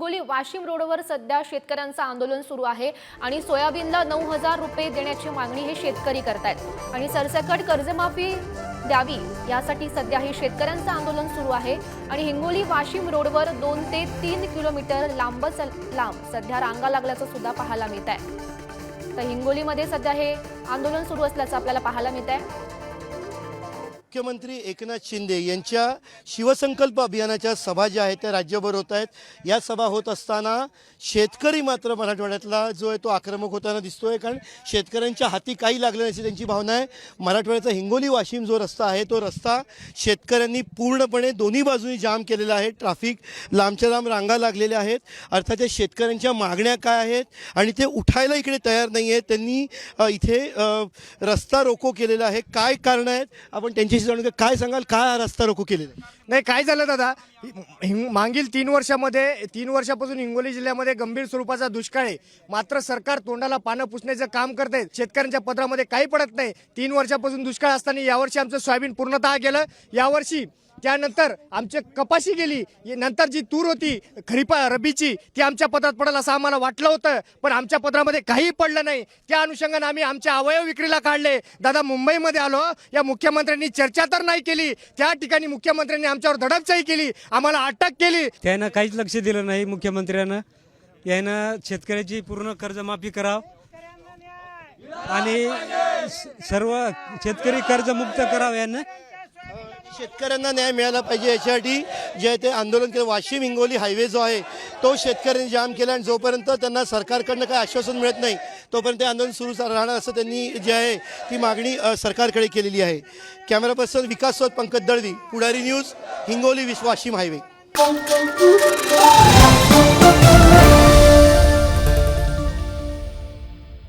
हिंगोली वाशिम रोडवर सध्या शेतकऱ्यांचं आंदोलन सुरू आहे आणि सोयाबीनला नऊ हजार रुपये देण्याची मागणी हे शेतकरी करतायत. आणि सरसकट कर्जमाफी द्यावी यासाठी सध्या हे शेतकऱ्यांचं आंदोलन सुरू आहे. आणि हिंगोली वाशिम रोडवर दोन ते तीन किलोमीटर लांबच लांब सध्या रांगा लागल्याचं सुद्धा पाहायला मिळत आहे तर हिंगोलीमध्ये सध्या हे आंदोलन सुरू असल्याचं आपल्याला पाहायला मिळत आहे मुख्यमंत्री एकनाथ शिंदे यांच्या शिवसंकल्प अभियानाच्या सभा ज्या आहेत त्या राज्यभर होत आहेत. या सभा होत असताना शेतकरी मात्र मराठवाड्यातला जो आहे तो आक्रमक होताना दिसतोय. कारण शेतकऱ्यांच्या हाती काही लागलं नाही त्यांची भावना आहे. मराठवाड्याचा हिंगोली वाशिम जो रस्ता आहे तो रस्ता शेतकऱ्यांनी पूर्णपणे दोन्ही बाजूनी जाम केलेला आहे. ट्राफिक लांबच्या लांब रांगा लागलेल्या आहेत. अर्थात या शेतकऱ्यांच्या मागण्या काय आहेत आणि ते उठायला इकडे तयार नाही आहेत त्यांनी इथे रस्ता रोको केलेला आहे. काय कारण आहेत? आपण त्यांची जाणून घेऊ. काय सांगाल? काय रस्ता रोको केलेला नाही काय झालं दादा? हिंग मागील तीन वर्षामध्ये तीन वर्षापासून हिंगोली जिल्ह्यामध्ये गंभीर स्वरूपाचा दुष्काळ आहे. मात्र सरकार तोंडाला पानं पुसण्याचं काम करत आहे. शेतकऱ्यांच्या पदरामध्ये काही पडत नाही. तीन वर्षापासून दुष्काळ असताना यावर्षी आमचं सोयाबीन पूर्णतः गेलं. यावर्षी त्यानंतर आमची कपाशी गेली नंतर जी तूर होती खरीपा रबीची ती आमच्या पदरात पडेल असं आम्हाला वाटलं होतं. पण आमच्या पदरामध्ये काहीही पडलं नाही. त्या अनुषंगाने आम्ही आमच्या अवयव विक्रीला काढले. दादा मुंबईमध्ये आलो. या मुख्यमंत्र्यांनी चर्चा तर नाही केली. त्या ठिकाणी मुख्यमंत्र्यांनी आमच्यावर धडकचाही केली. आम्हाला अटक केली. त्यानं काहीच लक्ष दिलं नाही मुख्यमंत्र्यानं. यानं शेतकऱ्याची पूर्ण कर्जमाफी कराव. आणि सर्व शेतकरी कर्जमुक्त करावं यानं. शेतकऱ्यांना न्याय मिळाला पाहिजे याच्यासाठी जे ते आंदोलन केलं. वाशिम हिंगोली हायवे जो आहे तो शेतकऱ्यांनी जाम केला आणि जोपर्यंत त्यांना सरकारकडनं काही आश्वासन मिळत नाही तोपर्यंत ते आंदोलन सुरू राहणार असं त्यांनी जे आहे ती मागणी सरकारकडे केलेली आहे. कॅमेरा पर्सन विकास सोत पंकज दळवी पुढारी न्यूज हिंगोली विश वाशिम हायवे.